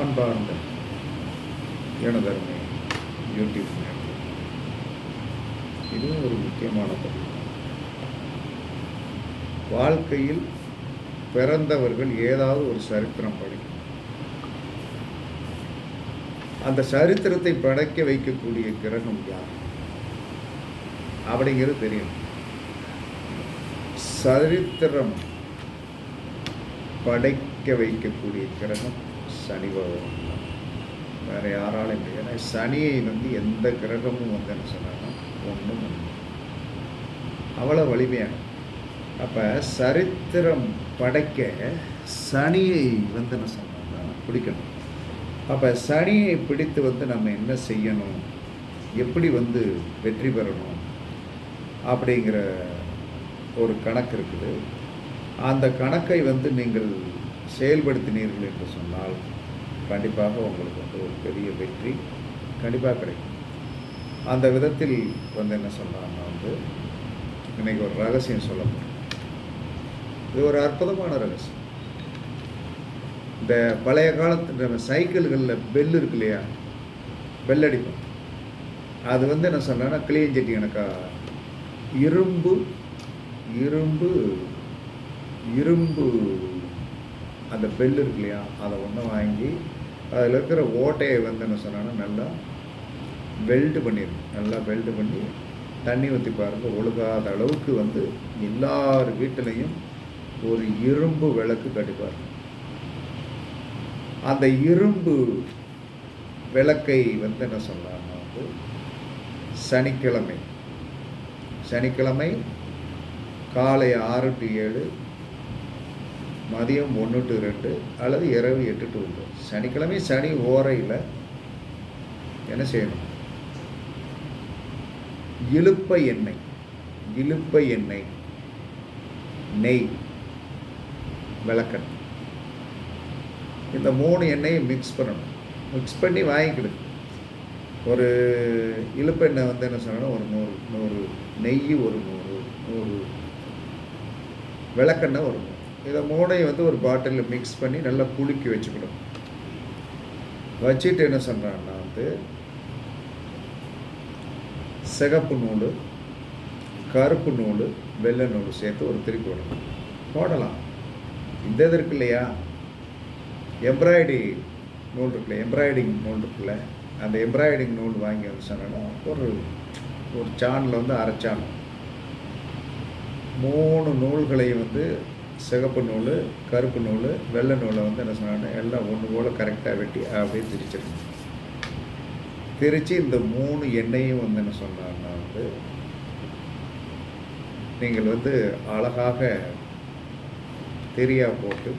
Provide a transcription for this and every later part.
அன்பார்ந்த எனதருமை யூடியூப் இதுவும் ஒரு முக்கியமான பதிவு. வாழ்க்கையில் பிறந்தவர்கள் ஏதாவது ஒரு சரித்திரம் படிக்கும் அந்த சரித்திரத்தை படைக்க வைக்கக்கூடிய கிரகம் யார்? அப்படிங்கிறது தெரியும் சரித்திரம் படைக்க வைக்கக்கூடிய கிரகம் சனி பகவான் தான். வேறு யாராலும் இல்லை. ஏன்னா சனியை வந்து எந்த கிரகமும் வந்து என்ன சொன்னாங்கன்னா ஒன்றும் அவ்வளோ வலிமையான. அப்போ சரித்திரம் படைக்க சனியை வந்து என்ன சொன்னாங்கன்னா பிடிக்கணும். அப்போ சனியை பிடித்து வந்து நம்ம என்ன செய்யணும்? எப்படி வந்து வெற்றி பெறணும்? அப்படிங்கிற ஒரு கணக்கு இருக்குது. அந்த கணக்கை வந்து நீங்கள் செயல்படுத்தினீர்கள் என்று சொன்னால் கண்டிப்பாக உங்களுக்கு வந்து ஒரு பெரிய வெற்றி கண்டிப்பாக கிடைக்கும். அந்த விதத்தில் வந்து என்ன சொல்கிறாங்கன்னா வந்து இன்றைக்கி ஒரு ரகசியம் சொல்ல முடியும். இது ஒரு அற்புதமான ரகசியம். இந்த பழைய காலத்து நம்ம சைக்கிள்களில் பெல் இருக்கு இல்லையா? பெல் அடிப்போம். அது வந்து என்ன சொன்னேன்னா கிளியஞ்சட்டி எனக்கா? இரும்பு இரும்பு இரும்பு. அந்த பெல் இருக்கு இல்லையா? அதை ஒன்று வாங்கி அதில் இருக்கிற ஓட்டையை வந்து என்ன சொன்னான்னா நல்லா வெல்டு பண்ணிடணும் நல்லா வெல்டு பண்ணி தண்ணி ஊற்றி பாருங்கள் ஒழுகாத அளவுக்கு வந்து எல்லார் வீட்டிலையும் ஒரு இரும்பு விளக்கு கட்டிப்பார். அந்த இரும்பு விளக்கை வந்து என்ன சொல்லலாம்னா வந்து சனிக்கிழமை. சனிக்கிழமை காலை ஆறு டு ஏழு மதியம் ஒன்று டு ரெண்டு அல்லது இரவு எட்டு டு ஒன்று சனிக்கிழமை சனி ஓரையில் என்ன செய்யணும்? இழுப்ப எண்ணெய் இழுப்ப எண்ணெய் நெய் விளக்கெண்ணெய் இந்த மூணு எண்ணெயை மிக்ஸ் பண்ணணும். மிக்ஸ் பண்ணி வாங்கிக்கிடு. ஒரு இழுப்பெண்ணெய் வந்து என்ன சொன்னா ஒரு நூறு நூறு நெய் ஒரு நூறு நூறு விளக்கெண்ணெய் ஒரு நூறு. இதை மூணையும் வந்து ஒரு பாட்டிலில் மிக்ஸ் பண்ணி நல்லா குலுக்கி வச்சுக்கணும். வச்சுட்டு என்ன சொல்கிறான்னா வந்து சிகப்பு நூல் கருப்பு நூல் வெள்ளை நூல் சேர்த்து ஒரு திருப்பி விடணும் போடலாம். இந்த இது இருக்கு இல்லையா? எம்ப்ராய்டரி நூல் இருக்குல்ல எம்ப்ராய்டிங் நூல் இருக்குல்ல அந்த எம்ப்ராய்டிங் நூல் வாங்கி வந்து சொன்னோன்னா ஒரு ஒரு சாணில் வந்து அரைச்சான் மூணு நூல்களையும் வந்து சிகப்பு நூல் கருப்பு நூல் வெள்ளை நூலை வந்து என்ன சொன்னாங்கன்னா எல்லாம் ஒன்று போல் கரெக்டாக வெட்டி அப்படியே திரிச்சிருக்கணும் திரித்து இந்த மூணு எண்ணெயும் வந்து என்ன சொன்னாங்கன்னா வந்து நீங்கள் வந்து அழகாக தெரியா போட்டு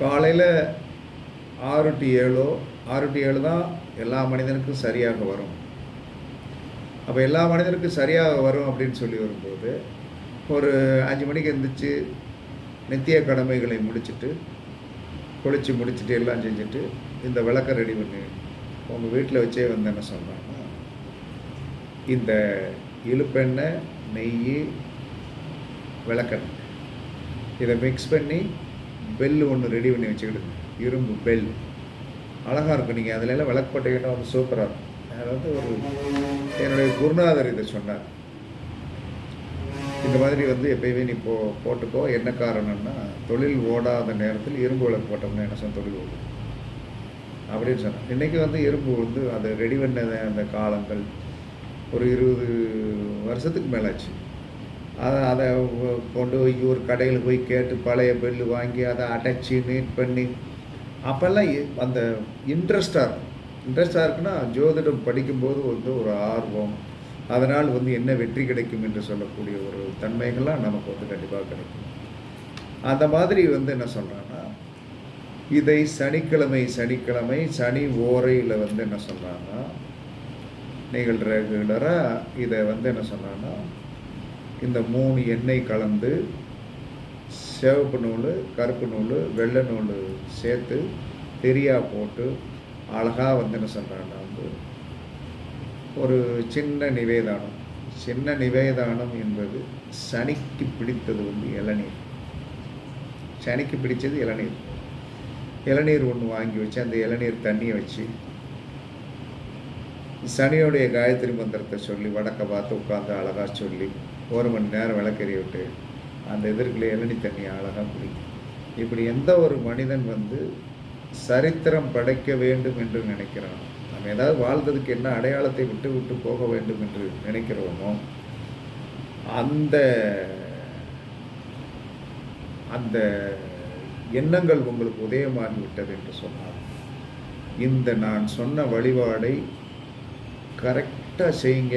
காலையில் ஆறு டு ஏழோ ஆறு டு ஏழு தான் எல்லா மனிதனுக்கும் சரியாக வரும். அப்போ எல்லா மனிதனுக்கும் சரியாக வரும் அப்படின்னு சொல்லி வரும்போது ஒரு அஞ்சு மணிக்கு எழுந்திரிச்சு நித்திய கடமைகளை முடிச்சுட்டு குளித்து முடிச்சுட்டு எல்லாம் செஞ்சுட்டு இந்த விளக்கை ரெடி பண்ணி உங்கள் வீட்டில் வச்சே வந்து என்ன சொன்னாங்கன்னா இந்த இழுப்பெண்ணெய் நெய் விளக்கெண்ணெய். இதை மிக்ஸ் பண்ணி பெல் ஒன்று ரெடி பண்ணி வச்சுக்கிடுங்க. இரும்பு பெல் அழகாக இருக்கும். நீங்கள் அதிலெல்லாம் விளக்கு போட்டீங்கன்னா வந்து சூப்பராக இருக்கும். அதாவது ஒரு என்னுடைய குருநாதர் இதை சொன்னார். இந்த மாதிரி வந்து எப்பயுமே நீ போ போட்டுக்கோ. என்ன காரணம்னா தொழில் ஓடாத நேரத்தில் இரும்பு விளக்கு போட்டோம்னா என்ன சொன்ன தொழில் ஓடும். அப்படின்னு சொன்னேன் இன்றைக்கி வந்து இரும்பு வந்து அதை ரெடி பண்ண அந்த காலங்கள் ஒரு இருபது வருஷத்துக்கு மேலாச்சு. அதை அதை கொண்டு போய் ஒரு கடையில் போய் கேட்டு பழைய பெல்லு வாங்கி அதை அடைச்சி நீட் பண்ணி அப்போல்லாம் அந்த இன்ட்ரெஸ்டாக இருக்கும். இன்ட்ரெஸ்டாக இருக்குன்னா ஜோதிடம் படிக்கும்போது வந்து ஒரு ஆர்வம் அதனால் வந்து என்ன வெற்றி கிடைக்கும் என்று சொல்லக்கூடிய ஒரு தன்மைகள்லாம் நமக்கு வந்து கண்டிப்பாக கிடைக்கும். அந்த மாதிரி வந்து என்ன சொல்கிறாங்கன்னா இதை சனிக்கிழமை சனிக்கிழமை சனி ஓரையில் வந்து என்ன சொல்கிறாங்கன்னா நீங்கள் ரெகுலராக இதை வந்து என்ன சொன்னாங்கன்னா இந்த மூணு எண்ணெய் கலந்து சிவப்பு நூல் கருப்பு நூல் வெள்ளை நூல் சேர்த்து தெரியா போட்டு அழகாக வந்து என்ன சொல்கிறாங்கன்னா வந்து ஒரு சின்ன நிவேதானம். சின்ன நிவேதானம் என்பது சனிக்கு பிடித்தது வந்து இளநீர். சனிக்கு பிடித்தது இளநீர். இளநீர் ஒன்று வாங்கி வச்சு அந்த இளநீர் தண்ணியை வச்சு சனியோடைய காயத்ரி மந்திரத்தை சொல்லி வடக்க பார்த்து உட்காந்து அழகாக சொல்லி ஒரு மணி நேரம் விளக்கறி விட்டு அந்த எதிர்க்குள்ள இளநி தண்ணியை அழகாக குடிக்கும். இப்படி எந்த ஒரு மனிதன் வந்து சரித்திரம் படைக்க வேண்டும் என்று நினைக்கிறான் நம்ம ஏதாவது வாழ்ந்ததுக்கு என்ன அடையாளத்தை விட்டு விட்டு போக வேண்டும் என்று நினைக்கிறோமோ அந்த அந்த எண்ணங்கள் உங்களுக்கு உதயமாகி விட்டது என்று சொன்னார் இந்த நான் சொன்ன வழிபாடை கரெக்டாக செய்யுங்க.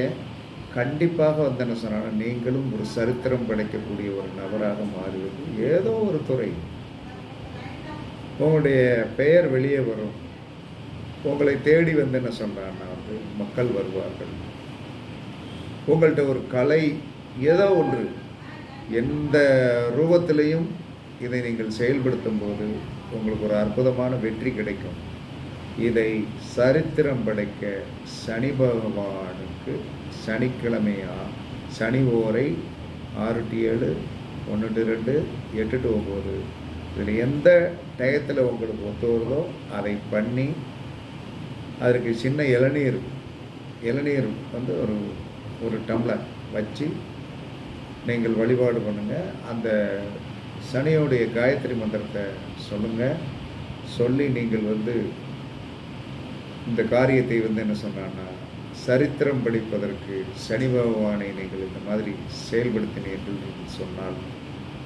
கண்டிப்பாக வந்து என்ன நீங்களும் ஒரு சரித்திரம் படைக்கக்கூடிய ஒரு நபராக மாறுவது ஏதோ ஒரு துறை. உங்களுடைய பெயர் வெளியே வரும். உங்களை தேடி வந்து என்ன சொன்னான்னா வந்து மக்கள் வருவார்கள். உங்கள்கிட்ட ஒரு கலை ஏதோ ஒன்று எந்த ரூபத்திலையும் இதை நீங்கள் செயல்படுத்தும் போது உங்களுக்கு ஒரு அற்புதமான வெற்றி கிடைக்கும். இதை சரித்திரம் படைக்க சனி பகவானுக்கு சனிக்கிழமையா சனி ஓரை ஆறு டு ஏழு ஒன்று டு ரெண்டு எட்டு டு ஒம்பது இதில் எந்த டயத்தில் உங்களுக்கு ஒத்து வருதோ அதை பண்ணி அதற்கு சின்ன இளநீர் இளநீர் வந்து ஒரு ஒரு டம்ளர் வச்சு நீங்கள் வழிபாடு பண்ணுங்கள் அந்த சனியோடைய காயத்ரி மந்திரத்தை சொல்லுங்கள் சொல்லி நீங்கள் வந்து இந்த காரியத்தை வந்து என்ன சொன்னான்னா சரித்திரம் படிப்பதற்கு சனி பகவானை நீங்கள் இந்த மாதிரி செயல்படுத்தினீர்கள் என்று சொன்னால்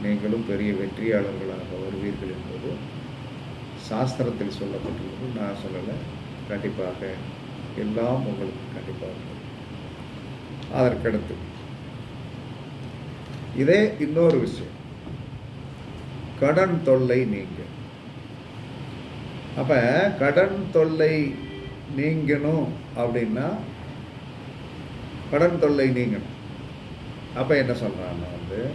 நீங்களும் பெரிய வெற்றியாளர்களாக வருவீர்கள் என்பது சாஸ்திரத்தில் சொல்லப்பட்டுள்ளது. நான் சொல்லலை. கண்டிப்பாக. எல்லாம் உங்களுக்கு கண்டிப்பாக. அதற்கடுத்து. இதே இன்னொரு விஷயம். கடன் தொல்லை நீங்க. அப்ப கடன் தொல்லை நீங்கணும் அப்படின்னா கடன் தொல்லை நீங்கணும். அப்ப என்ன சொல்கிறாங்கன்னா வந்து?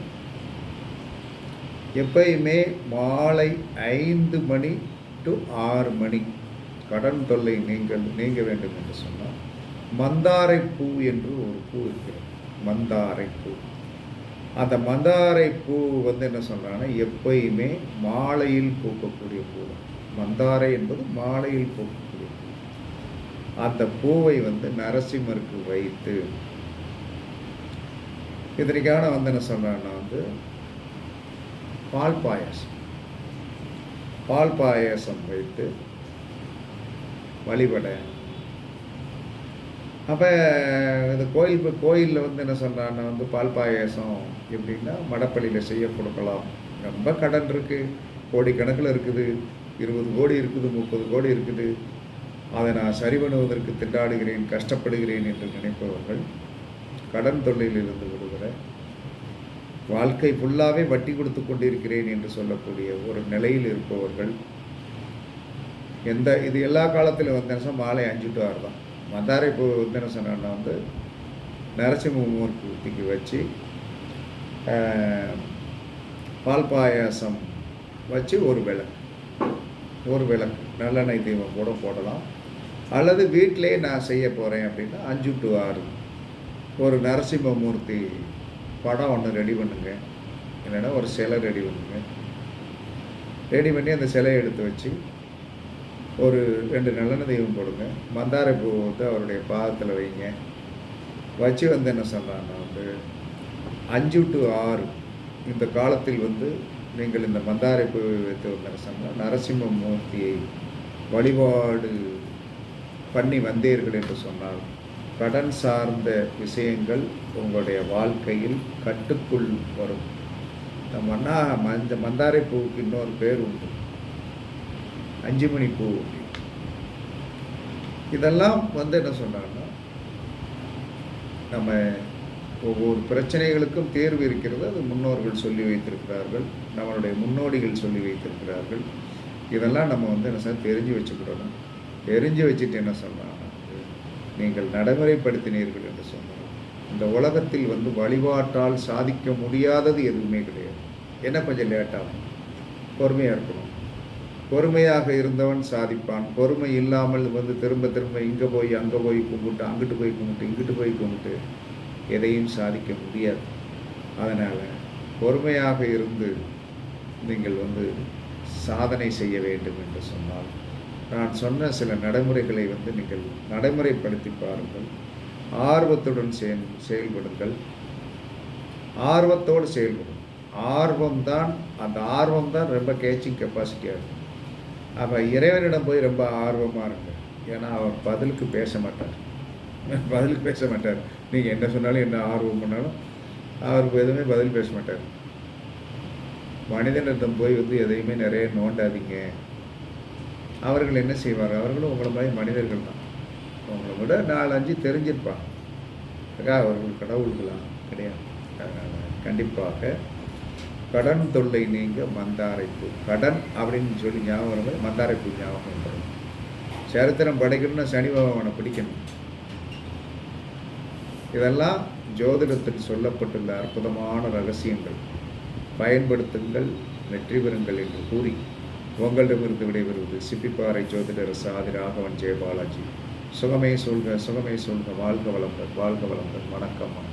எப்பயுமே மாலை ஐந்து மணி டு ஆறு மணி கடன் தொல்லை நீங்கள் நீங்க வேண்டும் என்று சொன்னால் மந்தாரை பூ என்று ஒரு பூ இருக்கிறது. மந்தாரை பூ. அந்த மந்தாரை பூ வந்து என்ன சொல்கிறாங்கன்னா எப்பயுமே மாலையில் பூக்கக்கூடிய பூ மந்தாரை என்பது மாலையில் பூக்கக்கூடிய பூ. அந்த பூவை வந்து நரசிம்மருக்கு வைத்து இதற்கான வந்து என்ன சொல்கிறாங்கன்னா வந்து பால் பாயாசம். பால் பாயாசம் வைத்து வழிபட. அப்போ இந்த கோயில் கோயிலில் வந்து என்ன சொல்கிறான்னா வந்து பால் பாயாசம் எப்படின்னா மடப்பள்ளியில் செய்ய கொடுக்கலாம். ரொம்ப கடன் இருக்குது கோடிக்கணக்கில் இருக்குது. இருபது கோடி இருக்குது முப்பது கோடி இருக்குது. அதை நான் சரி பண்ணுவதற்கு திண்டாடுகிறேன் கஷ்டப்படுகிறேன் என்று நினைப்பவர்கள் கடன் தொல்லையிலிருந்து விடுகிற வாழ்க்கை ஃபுல்லாகவே வட்டி கொடுத்து கொண்டிருக்கிறேன் என்று சொல்லக்கூடிய ஒரு நிலையில் இருப்பவர்கள் எந்த இது எல்லா காலத்திலும் வந்து நிமிஷம் மாலை அஞ்சு டு ஆறு தான் மந்தாரை பூ வந்து என்ன சொன்னா வந்து நரசிம்மூர்த்திக்கு வச்சு பால் பாயாசம் வச்சு ஒரு விளக்கு. ஒரு விளக்கு. நல்லெண்ணெய் தீபம் கூட போடலாம். அல்லது வீட்டிலே நான் செய்ய போகிறேன் அப்படின்னா அஞ்சு டு ஆறு. ஒரு நரசிம்மமூர்த்தி படம் ஒன்று ரெடி பண்ணுங்க. இல்லைன்னா ஒரு சிலை ரெடி பண்ணுங்க. ரெடி பண்ணி அந்த சிலையை எடுத்து வச்சு ஒரு ரெண்டு நல்லெண்ணெய் தெய்வம் போடுங்க. மந்தாரை பூவை வந்து அவருடைய பாதத்தில் வைங்க. வச்சு வந்து என்ன சொல்கிறான்னா வந்து அஞ்சு டு ஆறு இந்த காலத்தில் வந்து நீங்கள் இந்த மந்தாரை பூவை வைத்து என்ன சொன்னால் நரசிம்ம மூர்த்தியை வழிபாடு பண்ணி வந்தீர்கள் என்று சொன்னால் கடன் சார்ந்த விஷயங்கள் உங்களுடைய வாழ்க்கையில் கட்டுக்குள் வரும். இந்த மன்னா மஞ்ச மந்தாரை பூவுக்கு இன்னொரு பேர் உண்டு. அஞ்சு மணி பூ. இதெல்லாம் வந்து என்ன சொன்னாங்கன்னா நம்ம ஒவ்வொரு பிரச்சனைகளுக்கும் தேர்வு இருக்கிறது அது முன்னோர்கள் சொல்லி வைத்திருக்கிறார்கள் நம்மளுடைய முன்னோடிகள் சொல்லி வைத்திருக்கிறார்கள். இதெல்லாம் நம்ம வந்து என்ன சார் தெரிஞ்சு வச்சுக்கிடணும் தெரிஞ்சு வச்சுட்டு என்ன சொன்னாங்கன்னா நீங்கள் நடைமுறைப்படுத்தினீர்கள் என்று சொன்னாங்க இந்த உலகத்தில் வந்து வழிபாட்டால் சாதிக்க முடியாதது எதுவுமே கிடையாது. என்ன கொஞ்சம் லேட்டாகும். பொறுமையாக இருக்கணும். பொறுமையாக இருந்தவன் சாதிப்பான். பொறுமை இல்லாமல் வந்து திரும்ப திரும்ப இங்கே போய் அங்கே போய் கும்பிட்டு அங்கிட்டு போய் கும்பிட்டு இங்கிட்டு போய் கும்பிட்டு எதையும் சாதிக்க முடியாது. அதனால் பொறுமையாக இருந்து நீங்கள் வந்து சாதனை செய்ய வேண்டும் என்று சொன்னால் நான் சொன்ன சில நடைமுறைகளை வந்து நீங்கள் நடைமுறைப்படுத்தி பாருங்கள். ஆர்வத்துடன் செயல் செயல்படுங்கள். ஆர்வத்தோடு செயல்படும். ஆர்வம்தான் அந்த ஆர்வம் தான் ரொம்ப கேச்சிங் கெப்பாசிட்டியாக இருக்கும் அப்போ இறைவனிடம் போய் ரொம்ப ஆர்வமாக இருக்கும் ஏன்னா அவர் பதிலுக்கு பேச மாட்டார். பதிலுக்கு பேச மாட்டார். நீங்கள் என்ன சொன்னாலும் என்ன ஆர்வம் பண்ணாலும் அவருக்கு எதுவுமே பதில் பேச மாட்டார். மனிதனிடம் போய் வந்து எதையுமே நிறைய நோண்டாதீங்க. அவர்கள் என்ன செய்வார் அவர்களும் உங்களை மாதிரி மனிதர்கள் தான். உங்களை விட நாலு அஞ்சு தெரிஞ்சிருப்பாங்க. அவர்கள் கடவுள்களாம் கிடையாது. அதனால் கண்டிப்பாக கடன் தொல்லை நீங்க மந்தாரைப்பு. கடன் அப்படின்னு சொல்லி ஞாபகம் மந்தாரைப்பு ஞாபகம் வந்துடும் சரித்திரம் படைக்கணும்னா சனி பகவானை பிடிக்கணும். இதெல்லாம் ஜோதிடத்தில் சொல்லப்பட்டுள்ள அற்புதமான ரகசியங்கள். பயன்படுத்துங்கள் வெற்றி பெறுங்கள் என்று கூறி உங்களிடமிருந்து விடைபெறுவது சிப்பிப்பாறை ஜோதிடர் சாதி ராகவன் ஜெயபாலாஜி. சுகமே சொல்க சுகமே சொல்க வாழ்க வளங்கள் வாழ்க வளங்கள். வணக்கம் வணக்கம்.